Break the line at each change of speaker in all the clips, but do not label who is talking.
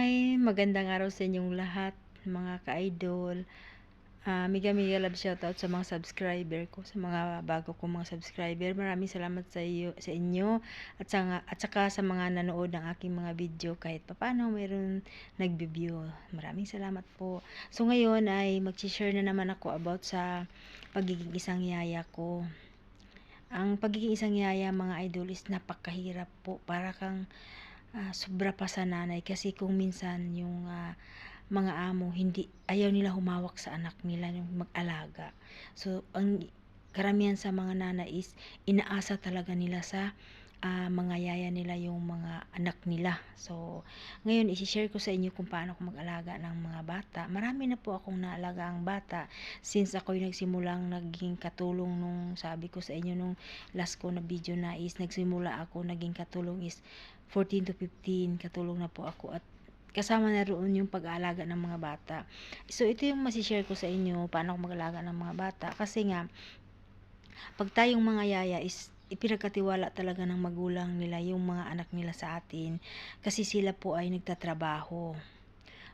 Hi! Magandang araw sa inyong lahat, mga ka-idol. Ah, mega mega love shoutout sa mga subscriber ko, sa mga bago kong mga subscriber. Maraming salamat sa iyo, sa inyo at sa at saka sa mga nanood ng aking mga video kahit papaano mayroon nagbi-view. Maraming salamat po. So ngayon ay mag-share na naman ako about sa pagiging isang yaya ko. Ang pagiging isang yaya mga idol is napakahirap po. Para kang ah, sobra pa sa nanay kasi kung minsan yung ah, mga amo hindi ayaw nila humawak sa anak nila yung mag-alaga. So ang karamihan sa mga nanay is inaasa talaga nila sa ah, mga yaya nila yung mga anak nila. So ngayon i-share ko sa inyo kung paano ako mag-alaga ng mga bata. Marami na po akong naalaga ang bata since ako'y nagsimulang naging katulong nung sabi ko sa inyo nung last ko na video na is nagsimula ako naging katulong is 14 to 15 katulong na po ako at kasama na roon yung pag-aalaga ng mga bata. So ito yung masishare ko sa inyo paano ako mag-alaga ng mga bata kasi nga pag tayong mga yaya is ipinagkatiwala talaga ng magulang nila yung mga anak nila sa atin kasi sila po ay nagtatrabaho.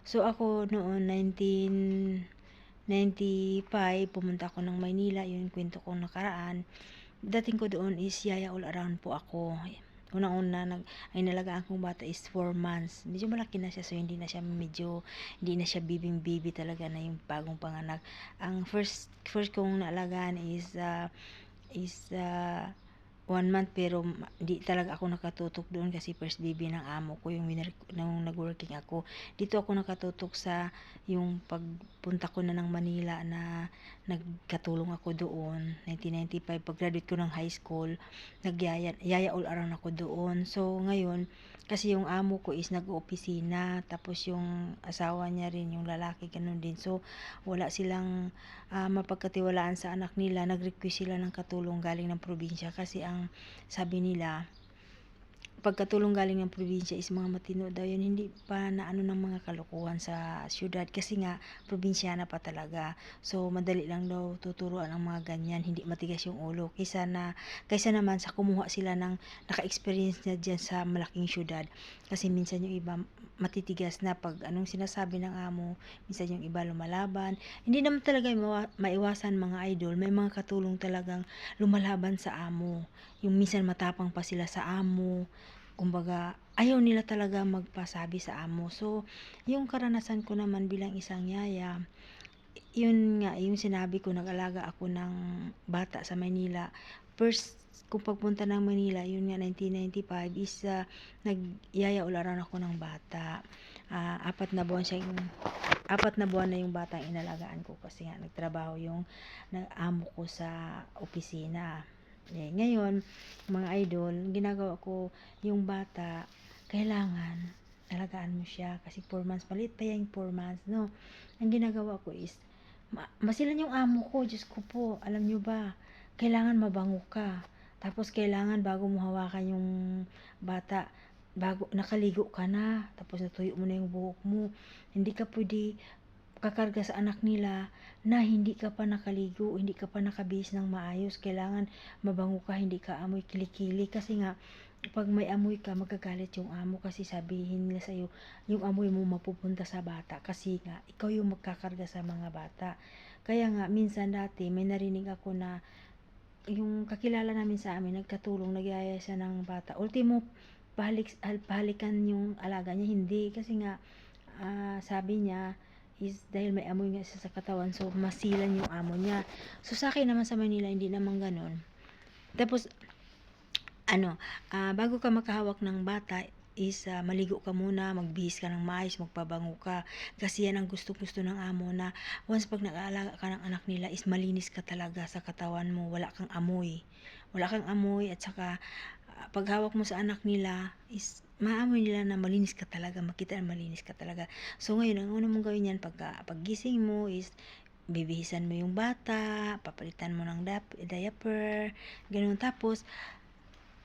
So ako noon 1995 pumunta ako ng Maynila, yun kwento kong nakaraan. Dating ko doon is yaya all around po ako. Unang-una nag ay nalagaan kong bata is 4 months. Medyo malaki na siya so hindi na siya medyo hindi na siya bibing baby talaga na yung bagong panganak. Ang first first kong naalagaan is uh, is uh, one month pero di talaga ako nakatutok doon kasi first baby ng amo ko yung winner nung nag-working ako. Dito ako nakatutok sa yung pagpunta ko na ng Manila na nagkatulong ako doon. 1995 pag graduate ko ng high school nagyaya yaya all around ako doon. So ngayon kasi yung amo ko is nag-opisina tapos yung asawa niya rin yung lalaki ganun din. So wala silang ah, mapagkatiwalaan sa anak nila. Nag-request sila ng katulong galing ng probinsya kasi ang sabi nila pagkatulong galing ng probinsya is mga matino daw yun. Hindi pa na ano ng mga kalokohan sa syudad kasi nga probinsyana pa talaga. So madali lang daw tuturuan ang mga ganyan. Hindi matigas yung ulo. Kaysa na kaysa naman sa kumuha sila ng naka-experience na dyan sa malaking syudad. Kasi minsan yung iba matitigas na pag anong sinasabi ng amo minsan yung iba lumalaban. Hindi naman talaga maiwasan mga idol may mga katulong talagang lumalaban sa amo. Yung minsan matapang pa sila sa amo. Kumbaga ayaw nila talaga magpasabi sa amo. So yung karanasan ko naman bilang isang yaya yun nga yung sinabi ko nag-alaga ako ng bata sa Manila. First kung pagpunta ng Manila yun nga 1995 is uh, nagyaya ularan ako ng bata. Ah, apat na buwan siya yung apat na buwan na yung batang inalagaan ko kasi nga nagtrabaho yung na amo ko sa opisina. Eh, ngayon mga idol ginagawa ko yung bata kailangan alagaan mo siya kasi 4 months palit pa yung 4 months no? Ang ginagawa ko is ma- masilan yung amo ko Diyos ko po alam nyo ba? Kailangan mabango ka tapos kailangan bago mo hawakan yung bata bago nakaligo ka na tapos natuyo mo na yung buhok mo hindi ka pwede kakarga sa anak nila na hindi ka pa nakaligo, hindi ka pa nakabihis ng maayos. Kailangan mabango ka, hindi ka amoy kilikili. Kasi nga, pag may amoy ka, magagalit yung amo kasi sabihin nila sa'yo, yung amoy mo mapupunta sa bata. Kasi nga, ikaw yung magkakarga sa mga bata. Kaya nga, minsan dati, may narinig ako na yung kakilala namin sa amin, nagkatulong, nagyaya siya ng bata. Ultimo, pahalik, pahalikan yung alaga niya. Hindi, kasi nga, ah, sabi niya, is dahil may amoy nga siya sa katawan so masilan yung amo niya so sa akin naman sa Manila hindi naman ganon tapos ano ah, bago ka makahawak ng bata is ah, maligo ka muna, magbihis ka ng mais, magpabango ka. Kasi yan ang gusto-gusto ng amo na once pag nag-aalaga ka ng anak nila is malinis ka talaga sa katawan mo, wala kang amoy. Wala kang amoy at saka ah, pag hawak mo sa anak nila is maamoy nila na malinis ka talaga, makita na malinis ka talaga. So ngayon, ang una mong gawin yan pag, paggising mo is bibihisan mo yung bata, papalitan mo ng diaper, ganun. Tapos,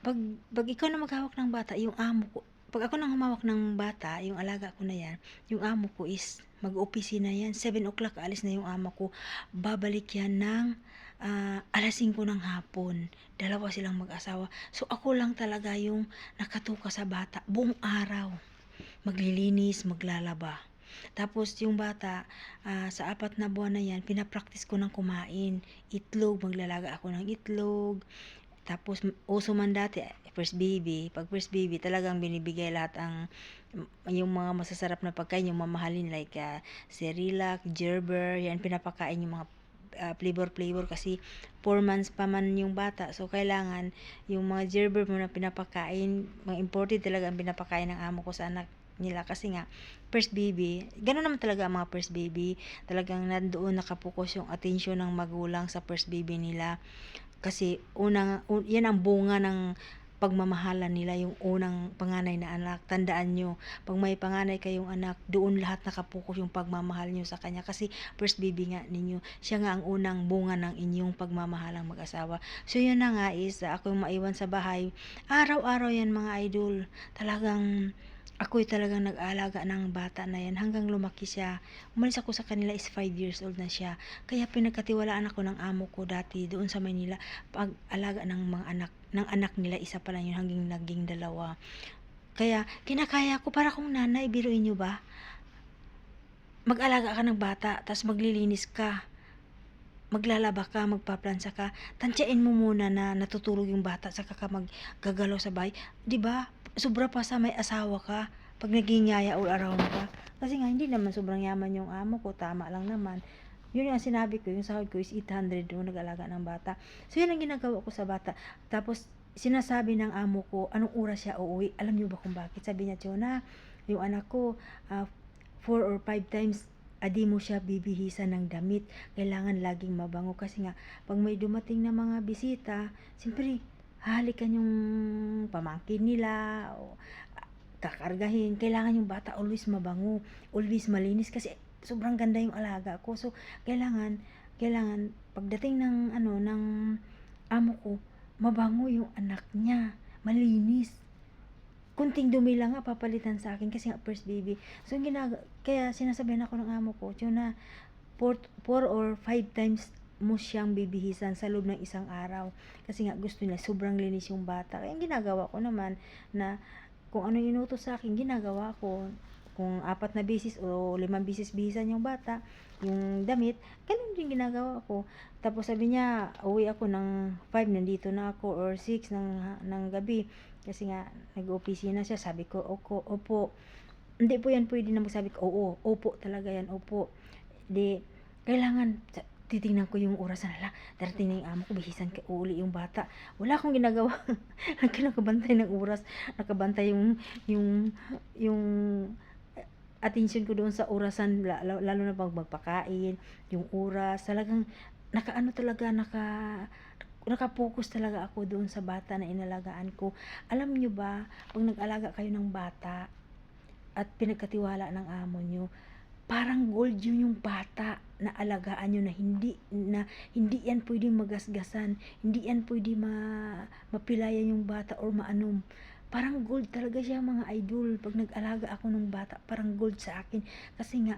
pag, pag ikaw na maghawak ng bata, yung amo ko, pag ako nang humawak ng bata, yung alaga ko na yan, yung amo ko is mag-opisina yan. 7 o'clock alis na yung amo ko. Babalik yan ng ah, alas 5 ng hapon. Dalawa silang mag-asawa. So ako lang talaga yung nakatuka sa bata buong araw. maglilinis, maglalaba. Tapos yung bata, ah, sa apat na buwan na yan, pinapractice ko ng kumain. Itlog, maglalaga ako ng itlog. Tapos uso man dati, first baby, pag first baby talagang binibigay lahat ang yung mga masasarap na pagkain, yung mamahalin like uh, Cerelac, Gerber, yan pinapakain yung mga uh, flavor flavor kasi 4 months pa man yung bata. So kailangan yung mga Gerber mo na pinapakain, mga imported talaga ang pinapakain ng amo ko sa anak nila. Kasi nga first baby, gano'n naman talaga ang mga first baby, talagang nandoon nakapokus yung atensyon ng magulang sa first baby nila. Kasi unang un, yan ang bunga ng pagmamahalan nila yung unang panganay na anak. Tandaan nyo, pag may panganay kayong anak, doon lahat nakapokus yung pagmamahal nyo sa kanya. Kasi first baby nga ninyo, siya nga ang unang bunga ng inyong pagmamahalang mag-asawa. So yun na nga is, ako yung maiwan sa bahay. Araw-araw yan mga idol. Talagang ako'y talagang nag-aalaga ng bata na yan hanggang lumaki siya. Umalis ako sa kanila is 5 years old na siya. Kaya pinagkatiwalaan ako ng amo ko dati doon sa Manila pag-alaga ng mga anak ng anak nila isa pa lang yun hanggang naging dalawa. Kaya kinakaya ko para kung nanay, biruin nyo ba? Mag-alaga ka ng bata, tapos maglilinis ka maglalaba ka, magpaplansa ka, tansyain mo muna na natutulog yung bata saka ka maggagalaw sa bahay. 'Di ba? Sobra pa sa may asawa ka pag naging yaya all around ka. Kasi nga hindi naman sobrang yaman yung amo ko, tama lang naman. Yun yung sinabi ko, yung sahod ko is 800 doon nag-alaga ng bata. So yun ang ginagawa ko sa bata. Tapos sinasabi ng amo ko, anong oras siya uuwi. Alam niyo ba kung bakit? Sabi niya, Chona, yung anak ko, 4 uh, or 5 times adi mo siya bibihisan ng damit. Kailangan laging mabango kasi nga, pag may dumating na mga bisita, siyempre, halikan yung pamangkin nila, o kakargahin. Kailangan yung bata always mabango, always malinis kasi sobrang ganda yung alaga ko. So, kailangan, kailangan, pagdating ng, ano, ng amo ko, mabango yung anak niya, malinis kunting dumi lang nga papalitan sa akin kasi nga first baby. So, ginag kaya sinasabihan ako ng amo ko, na 4 or 5 times mo siyang bibihisan sa loob ng isang araw. Kasi nga gusto niya, sobrang linis yung bata. Kaya ginagawa ko naman na kung ano inutos sa akin, ginagawa ko. Kung apat na bisis o limang bisis bihisan yung bata, yung damit, ganun din ginagawa ko. Tapos sabi niya, uwi ako ng 5, nandito na ako, or 6 ng, ng gabi kasi nga, nag-opisina siya. Sabi ko, oko, opo. Hindi po yan pwede na magsabi ko, oo, opo talaga yan, opo. Di, kailangan, titingnan ko yung oras na nala. Darating na yung amo ko, bihisan ka, uuli yung bata. Wala akong ginagawa. nakabantay ng oras. Nakabantay yung, yung, yung, attention ko doon sa orasan, lalo na pag magpakain, yung oras, talagang, nakaano talaga, naka, nakapokus talaga ako doon sa bata na inalagaan ko. Alam nyo ba, pag nag-alaga kayo ng bata at pinagkatiwala ng amo nyo, parang gold yun yung bata na alagaan nyo na hindi na hindi yan pwedeng magasgasan, hindi yan pwede ma, mapilayan yung bata or maanom. Parang gold talaga siya mga idol. Pag nag-alaga ako ng bata, parang gold sa akin. Kasi nga,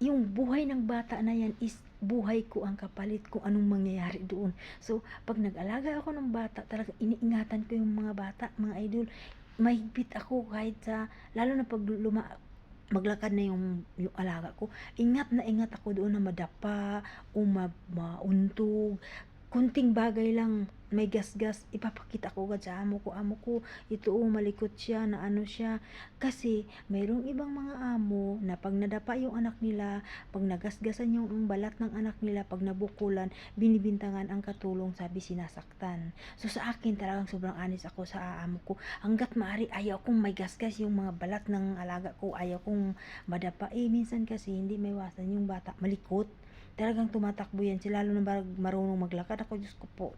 yung buhay ng bata na yan is buhay ko ang kapalit kung anong mangyayari doon. So, pag nag-alaga ako ng bata, talaga iniingatan ko yung mga bata, mga idol. Mahigpit ako kahit sa, lalo na pag luma, maglakad na yung, yung alaga ko, ingat na ingat ako doon na madapa, o ma, mauntog, kunting bagay lang may gasgas, ipapakita ko agad sa amo ko, amo ko, ito oh, malikot siya, na ano siya. Kasi, mayroong ibang mga amo na pag nadapa yung anak nila, pag nagasgasan yung balat ng anak nila, pag nabukulan, binibintangan ang katulong, sabi sinasaktan. So, sa akin talagang sobrang anis ako sa amo ko. Hanggat maari, ayaw kong may gasgas yung mga balat ng alaga ko, ayaw kong madapa. Eh, minsan kasi, hindi may wasan yung bata, malikot talagang tumatakbo yan sila lalo na marunong maglakad? Ako Diyos ko po.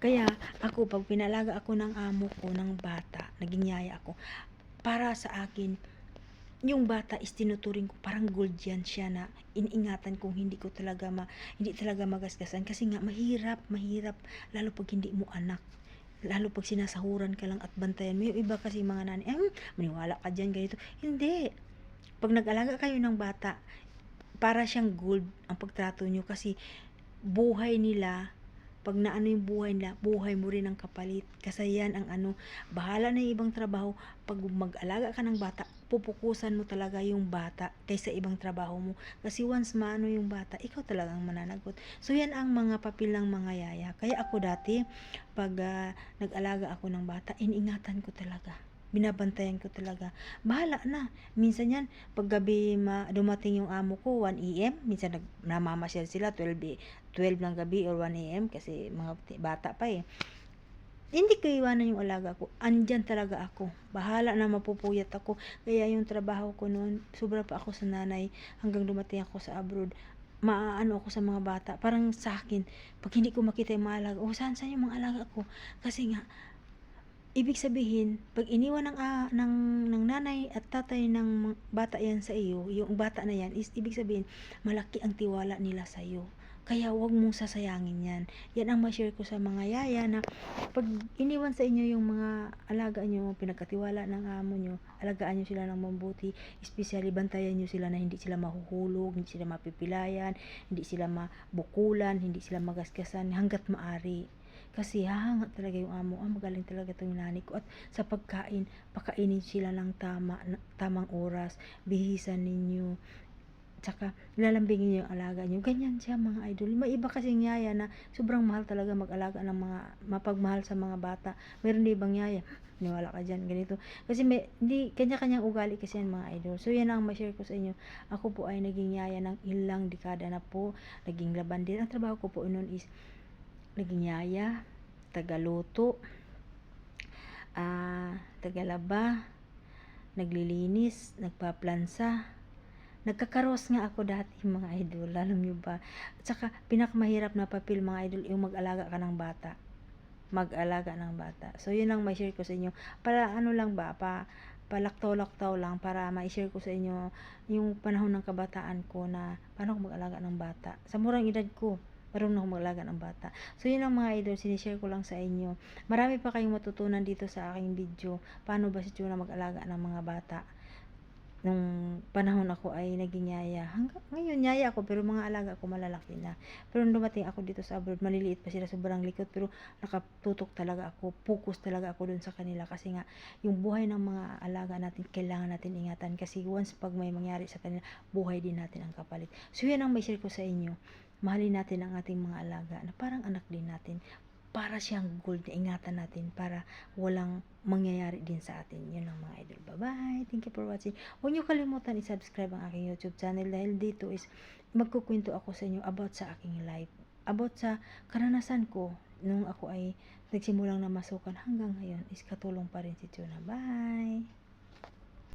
Kaya ako pag pinalaga ako ng amo ko ng bata naging yaya ako para sa akin yung bata is tinuturing ko parang gold yan siya na iningatan kung hindi ko talaga ma, hindi talaga magasgasan. Kasi nga mahirap mahirap lalo pag hindi mo anak. Lalo pag sinasahuran ka lang at bantayan mo. Yung iba kasi mga nani eh, maniwala ka dyan ganito. Hindi. Pag nag-alaga kayo ng bata para siyang gold ang pagtrato nyo kasi buhay nila pag naano yung buhay nila, buhay mo rin ang kapalit. Kasi yan ang ano, bahala na yung ibang trabaho. Pag mag-alaga ka ng bata, pupukusan mo talaga yung bata kaysa ibang trabaho mo. Kasi once maano yung bata, ikaw talaga ang mananagot. So yan ang mga papel ng mga yaya. Kaya ako dati, pag ah, nag-alaga ako ng bata, iniingatan ko talaga. Binabantayan ko talaga. Bahala na. Minsan yan, pag gabi ma, dumating yung amo ko, 1 a.m., minsan nag, namamasyal sila, 12, i- 12 ng gabi or 1 a.m. kasi mga bata pa eh. Hindi ko iwanan yung alaga ko. Andyan talaga ako. Bahala na mapupuyat ako. Kaya yung trabaho ko noon, sobra pa ako sa nanay hanggang dumating ako sa abroad. Maaano ako sa mga bata. Parang sa akin, pag hindi ko makita yung mga alaga, oh, saan saan yung mga alaga ko? Kasi nga, ibig sabihin, pag iniwan ng, ah, ng, ng nanay at tatay ng bata yan sa iyo, yung bata na yan, is ibig sabihin, malaki ang tiwala nila sa iyo. Kaya wag mong sasayangin yan. Yan ang ma-share ko sa mga yaya na pag iniwan sa inyo yung mga alaga nyo, pinagkatiwala ng amo nyo, alagaan nyo sila ng mabuti, especially bantayan nyo sila na hindi sila mahuhulog, hindi sila mapipilayan, hindi sila mabukulan, hindi sila magaskasan hanggat maari. Kasi hahanga talaga yung amo, ah, magaling talaga itong nanay ko. At sa pagkain, pakainin sila ng tama, tamang oras, bihisan ninyo, tsaka lalambingin niyo yung alaga niyo. Ganyan siya mga idol. May iba kasing yaya na sobrang mahal talaga mag-alaga ng mga, mapagmahal sa mga bata. Meron din ibang yaya, niwala ka dyan, ganito. Kasi may, hindi, kanya-kanyang ugali kasi yan mga idol. So yan ang ma-share ko sa inyo. Ako po ay naging yaya ng ilang dekada na po. Naging laban din. Ang trabaho ko po noon is naging yaya, tagaluto, ah, tagalaba, naglilinis, nagpaplansa, nagkakaros nga ako dati mga idol, alam nyo ba? At saka, pinakamahirap na papel mga idol, yung mag-alaga ka ng bata. Mag-alaga ng bata. So, yun ang ma-share ko sa inyo. Para ano lang ba, pa, palaktaw-laktaw lang para ma-share ko sa inyo yung panahon ng kabataan ko na paano ako mag-alaga ng bata. Sa murang edad ko, marunong ako mag-alaga ng bata. So, yun ang mga idol, sinishare ko lang sa inyo. Marami pa kayong matutunan dito sa aking video. Paano ba si Chuna mag-alaga ng mga bata. Nung panahon ako ay naging yaya. Hanggang ngayon, yaya ako, pero mga alaga ko malalaki na. Pero nung dumating ako dito sa abroad, maliliit pa sila, sobrang likot, pero nakatutok talaga ako, focus talaga ako dun sa kanila. Kasi nga, yung buhay ng mga alaga natin, kailangan natin ingatan. Kasi once pag may mangyari sa kanila, buhay din natin ang kapalit. So, yan ang may share ko sa inyo mahalin natin ang ating mga alaga na parang anak din natin para siyang gold na ingatan natin para walang mangyayari din sa atin. Yun ang mga idol. Bye-bye. Thank you for watching. Huwag niyo kalimutan i-subscribe ang aking YouTube channel dahil dito is magkukwento ako sa inyo about sa aking life. About sa karanasan ko nung ako ay nagsimulang na masukan hanggang ngayon is katulong pa rin si Tuna. Bye!